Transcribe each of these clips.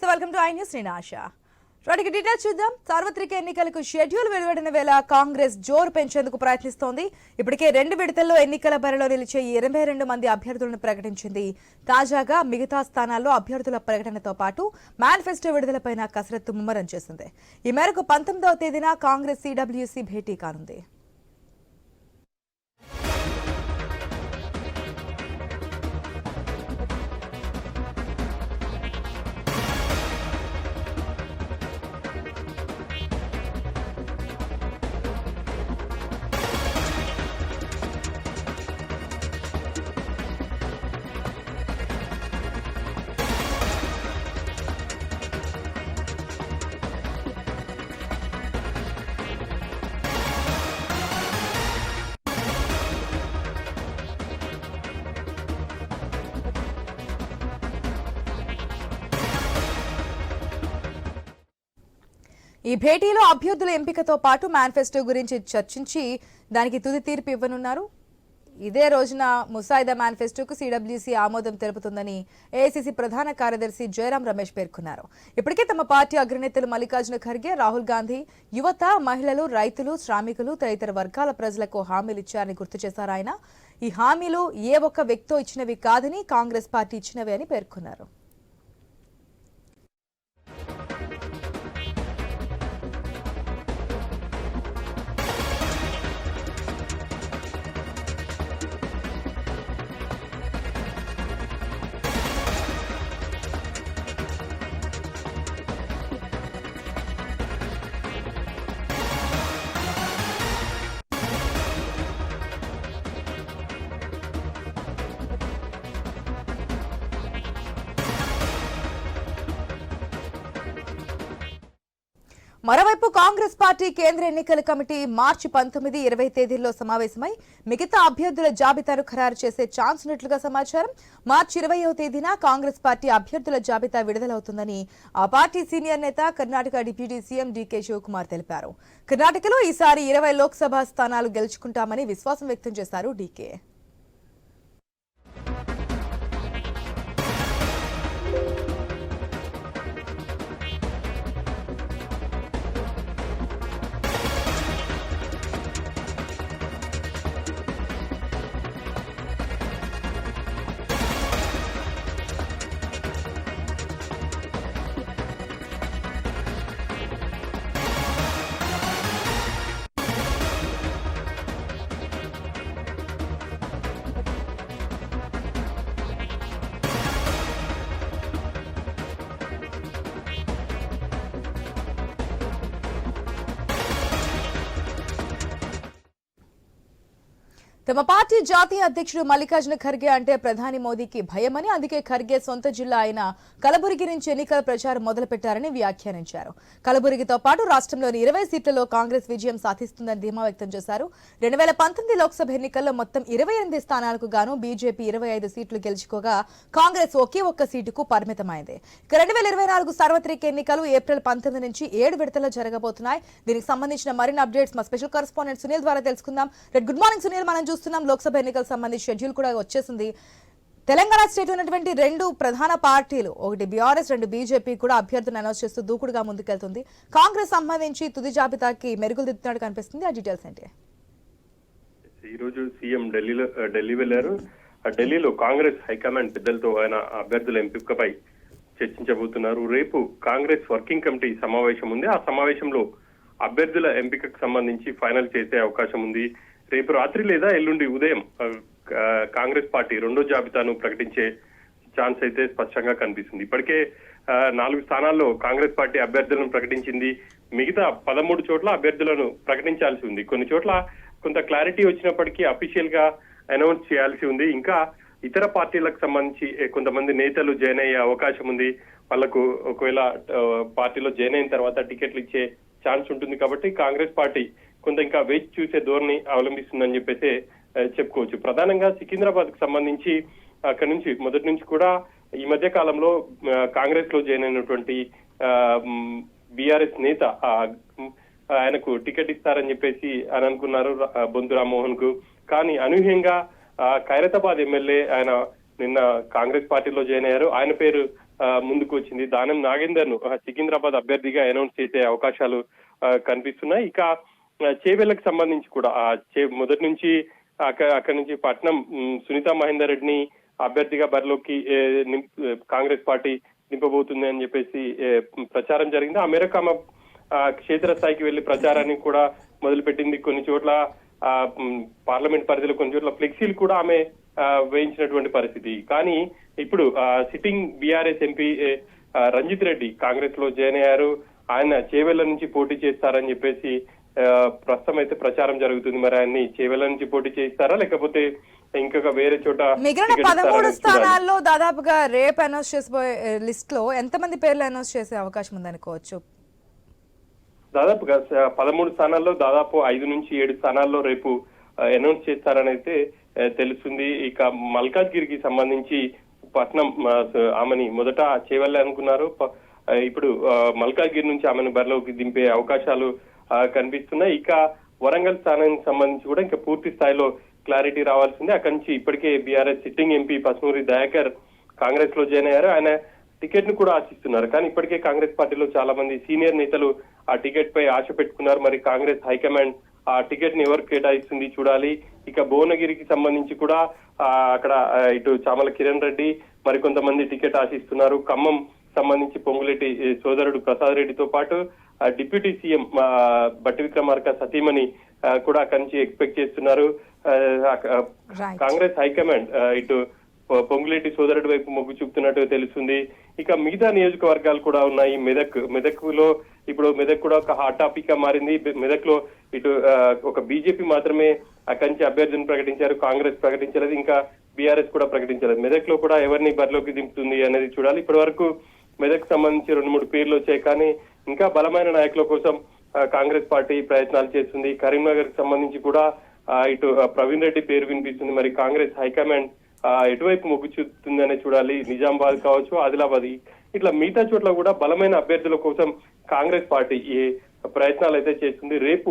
So welcome to I news నేను ఆశ. వాటికి details చూద్దాం. సార్వత్రిక ఎన్నికలకు షెడ్యూల్ వెలువడిన వేళ కాంగ్రెస్ జోరు పెంచేందుకు ప్రయత్నిస్తోంది. ఇప్పటికే రెండు విడతల్లో ఎన్నికల బరిలో నిలిచే ఇరవై రెండు మంది అభ్యర్థులను ప్రకటించింది. తాజాగా మిగతా స్థానాల్లో అభ్యర్థుల ప్రకటనతో పాటు మేనిఫెస్టో విడుదలపైన కసరత్తు ముమ్మరం చేసింది. ఈ మేరకు పంతొమ్మిదవ తేదీన కాంగ్రెస్ సిడబ్ల్యూసీ భేటీ కానుంది. ఈ భేటీలో అభ్యర్థుల ఎంపికతో పాటు మేనిఫెస్టో గురించి చర్చించి దానికి తుది తీర్పు ఇవ్వనున్నారు. ఇదే రోజున ముసాయిదా మేనిఫెస్టోకు సిడబ్ల్యూసీ ఆమోదం తెలుపుతుందని ఏఐసీసీ ప్రధాన కార్యదర్శి జయరాం రమేష్ పేర్కొన్నారు. ఇప్పటికే తమ పార్టీ అగ్రనేతలు మల్లికార్జున ఖర్గే రాహుల్ గాంధీ యువత మహిళలు రైతులు శ్రామికులు తదితర వర్గాల ప్రజలకు హామీలు ఇచ్చారని గుర్తు చేశారు ఆయన. ఈ హామీలు ఏ ఒక్క వ్యక్తితో ఇచ్చినవి కాదని కాంగ్రెస్ పార్టీ ఇచ్చినవి అని పేర్కొన్నారు. మరోవైపు కాంగ్రెస్ పార్టీ కేంద్ర ఎన్నికల కమిటీ మార్చి పంతొమ్మిది ఇరవై తేదీల్లో సమావేశమై మిగతా అభ్యర్థుల జాబితాను ఖరారు చేసే ఛాన్స్ ఉన్నట్లుగా సమాచారం. మార్చి ఇరవయో తేదీన కాంగ్రెస్ పార్టీ అభ్యర్థుల జాబితా విడుదలవుతుందని ఆ పార్టీ సీనియర్ నేత Karnataka deputy CM DK Shivakumar తెలిపారు. కర్ణాటకలో ఈసారి ఇరవై లోక్సభ స్థానాలు గెలుచుకుంటామని విశ్వాసం వ్యక్తం చేశారు డీకే తమ పార్టీ జాతీయ అధ్యక్షుడు మల్లికార్జున ఖర్గే అంటే ప్రధాని మోదీకి భయమని అందుకే ఖర్గే సొంత జిల్లా అయిన కలబురగి నుంచి ఎన్నికల ప్రచారం మొదలుపెట్టారని వ్యాఖ్యానించారు. కలబురగితో పాటు రాష్ట్రంలోని ఇరవై సీట్లలో కాంగ్రెస్ విజయం సాధిస్తుందని ధీమా వ్యక్తం చేశారు. రెండు వేల పంతొమ్మిది లోక్సభ ఎన్నికల్లో మొత్తం ఇరవై ఎనిమిది స్థానాలకు గాను బీజేపీ ఇరవై ఐదు సీట్లు గెలుచుకోగా కాంగ్రెస్ ఒకే ఒక్క సీటుకు పరిమితమైంది. ఇక రెండు వేల ఇరవై నాలుగు సార్వత్రిక ఎన్నికలు ఏప్రిల్ పంతొమ్మిది నుంచి ఏడు విడతల్లో జరగబోతున్నాయి. దీనికి సంబంధించిన మరిన్ని అప్డేట్స్ మా స్పెషల్ కరెస్పాండెంట్ సునీల్ ద్వారా తెలుసుకుందాం. రెడ్ గుడ్ మార్నింగ్ సునీల్ మనం చూస్తున్నాం. లోక్సభ ఎన్నికలకు సంబంధించి షెడ్యూల్ కూడా వచ్చేసింది. తెలంగాణ స్టేట్ ఉన్నటువంటి రెండు ప్రధాన పార్టీలు ఒకటి బీఆర్ఎస్ రెండు బీజేపీ కూడా అభ్యర్థులను అనౌన్స్ చేస్తూ దూకుడుగా ముందుకెళ్తుంది. కాంగ్రెస్ సంబంధించి తుది జాబితాకి మెరుగులు దిద్దుతున్నట్టు కనిపిస్తుంది. ఆ డీటెయిల్స్ ఏంటి? ఈ రోజు సీఎం ఢిల్లీలో ఢిల్లీ వెళ్ళారు ఆ ఢిల్లీలో కాంగ్రెస్ హైకమాండ్ పెద్దలతో ఆయన అభ్యర్థుల ఎంపికపై చర్చించబోతున్నారు. రేపు కాంగ్రెస్ వర్కింగ్ కమిటీ సమావేశం ఉంది. ఆ సమావేశంలో అభ్యర్థుల ఎంపికకు సంబంధించి ఫైనల్ చేసే అవకాశం ఉంది. రేపు రాత్రి లేదా ఎల్లుండి ఉదయం కాంగ్రెస్ పార్టీ రెండో జాబితాను ప్రకటించే ఛాన్స్ అయితే స్పష్టంగా కనిపిస్తుంది. ఇప్పటికే నాలుగు స్థానాల్లో కాంగ్రెస్ పార్టీ అభ్యర్థులను ప్రకటించింది. మిగతా పదమూడు చోట్ల అభ్యర్థులను ప్రకటించాల్సి ఉంది. కొన్ని చోట్ల కొంత క్లారిటీ వచ్చినప్పటికీ అఫీషియల్గా అనౌన్స్ చేయాల్సి ఉంది. ఇంకా ఇతర పార్టీలకు సంబంధించి కొంతమంది నేతలు జాయిన్ అయ్యే అవకాశం ఉంది. వాళ్ళకు ఒకవేళ పార్టీలో జాయిన్ అయిన తర్వాత టికెట్లు ఇచ్చే ఛాన్స్ ఉంటుంది కాబట్టి కాంగ్రెస్ పార్టీ కొంత ఇంకా వేచి చూసే ధోరణి అవలంబిస్తుందని చెప్పేసి చెప్పుకోవచ్చు. ప్రధానంగా సికింద్రాబాద్కు సంబంధించి అక్కడి నుంచి మొదటి నుంచి కూడా ఈ మధ్య కాలంలో కాంగ్రెస్లో జాయిన్ అయినటువంటి బీఆర్ఎస్ నేత ఆయనకు టికెట్ ఇస్తారని చెప్పేసి అని అనుకున్నారు ఆ, బొంతు రామ్మోహన్కు కానీ అనూహ్యంగా ఖైరతాబాద్ ఎమ్మెల్యే ఆయన నిన్న కాంగ్రెస్ పార్టీలో జాయిన్ అయ్యారు. ఆయన పేరు ముందుకు వచ్చింది. దానం నాగేందర్ను సికింద్రాబాద్ అభ్యర్థిగా అనౌన్స్ చేసే అవకాశాలు కనిపిస్తున్నాయి. ఇక చేవెళ్ళకు సంబంధించి కూడా ఆ చే మొదటి నుంచి అక్కడ అక్కడి నుంచి పట్నం సునీత మహేందర్ రెడ్డిని అభ్యర్థిగా బరిలోకి కాంగ్రెస్ పార్టీ నింపబోతుంది అని చెప్పేసి ప్రచారం జరిగింది. ఆ మేరకు ఆమె ఆ, క్షేత్రస్థాయికి వెళ్ళి ప్రచారాన్ని కూడా మొదలుపెట్టింది. కొన్ని చోట్ల ఆ, పార్లమెంట్ పరిధిలో కొన్ని చోట్ల ఫ్లెక్సీలు కూడా ఆమె వేయించినటువంటి పరిస్థితి. కానీ ఇప్పుడు ఆ, sitting BRS MP Ranjith Reddy కాంగ్రెస్లో జాయిన్ అయ్యారు. ఆయన చేవెళ్ళ నుంచి పోటీ చేస్తారని చెప్పేసి ప్రస్తుతం అయితే ప్రచారం జరుగుతుంది. మరి ఆయన్ని చేవెళ్ళ నుంచి పోటీ చేస్తారా లేకపోతే ఇంకొక వేరే చోట మిగిలిన పదమూడు. స్థానాల్లో దాదాపుగా రేపు అనౌన్స్ చేసిపోయే లిస్ట్లో ఎంతమంది పేర్లు అనౌన్స్ చేసే అవకాశం ఉందనుకోవచ్చు దాదాపుగా పదమూడు స్థానాల్లో దాదాపు ఐదు నుంచి ఏడు స్థానాల్లో రేపు అనౌన్స్ చేస్తారని అయితే తెలుస్తుంది. ఇక మల్కాజ్గిరికి సంబంధించి పట్నం ఆమెని మొదట చేయాలి అనుకున్నారు. ఇప్పుడు మల్కాజ్గిరి నుంచి ఆమెను బరిలోకి దింపే అవకాశాలు కనిపిస్తున్నాయి. ఇక వరంగల్ స్థానానికి సంబంధించి కూడా ఇంకా పూర్తి స్థాయిలో క్లారిటీ రావాల్సింది. అక్కడి నుంచి ఇప్పటికే BRS sitting MP Pasumuri Dayakar కాంగ్రెస్లో జాయిన్ అయ్యారు. ఆయన టికెట్ను కూడా ఆశిస్తున్నారు. కానీ ఇప్పటికే కాంగ్రెస్ పార్టీలో చాలా మంది సీనియర్ నేతలు ఆ టికెట్ పై ఆశ పెట్టుకున్నారు. మరి కాంగ్రెస్ హైకమాండ్ ఆ టికెట్ని ఎవరు కేటాయిస్తుంది చూడాలి. ఇక భువనగిరికి సంబంధించి కూడా అక్కడ ఇటు చామల కిరణ్ రెడ్డి మరికొంతమంది టికెట్ ఆశిస్తున్నారు. ఖమ్మం సంబంధించి పొంగులేటి సోదరుడు ప్రసాద్ రెడ్డితో పాటు డిప్యూటీ సీఎం బట్టి విక్రమార్క సతీమణి కూడా అక్కడి నుంచి ఎక్స్పెక్ట్ చేస్తున్నారు. కాంగ్రెస్ హైకమాండ్ ఇటు పొంగులేటి సోదరుడి వైపు మొగ్గు చూపుతున్నట్టు తెలుస్తుంది. ఇక మిగతా నియోజకవర్గాలు కూడా ఉన్నాయి. మెదక్ మెదక్లో ఇప్పుడు మెదక్ కూడా ఒక హాట్ టాపిక్గా మారింది. మెదక్లో ఇటు ఒక బీజేపీ మాత్రమే అక్కడి నుంచి అభ్యర్థిని ప్రకటించారు. కాంగ్రెస్ ప్రకటించలేదు. ఇంకా బీఆర్ఎస్ కూడా ప్రకటించలేదు. మెదక్లో కూడా ఎవరిని బరిలోకి దింపుతుంది అనేది చూడాలి. ఇప్పటి వరకు మెదక్ సంబంధించి రెండు మూడు పేర్లు వచ్చాయి. కానీ ఇంకా బలమైన నాయకుల కోసం కాంగ్రెస్ పార్టీ ప్రయత్నాలు చేస్తుంది. కరీంనగర్కి సంబంధించి కూడా ఇటు ప్రవీణ్ రెడ్డి పేరు వినిపిస్తుంది. మరి కాంగ్రెస్ హైకమాండ్ ఎటువైపు మొగ్గు చూపుతుందనే చూడాలి. నిజామాబాద్ కావచ్చు ఆదిలాబాద్. ఇట్లా మిగతా చోట్ల కూడా బలమైన అభ్యర్థుల కోసం కాంగ్రెస్ పార్టీ ఈ ప్రయత్నాలు అయితే చేస్తుంది. రేపు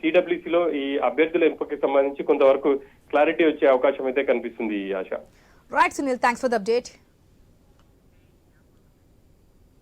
సిడబ్ల్యూసీ లో ఈ అభ్యర్థుల ఎంపికకి సంబంధించి కొంతవరకు క్లారిటీ వచ్చే అవకాశం అయితే కనిపిస్తుంది ఈ Asha. Right Sunil thanks for the update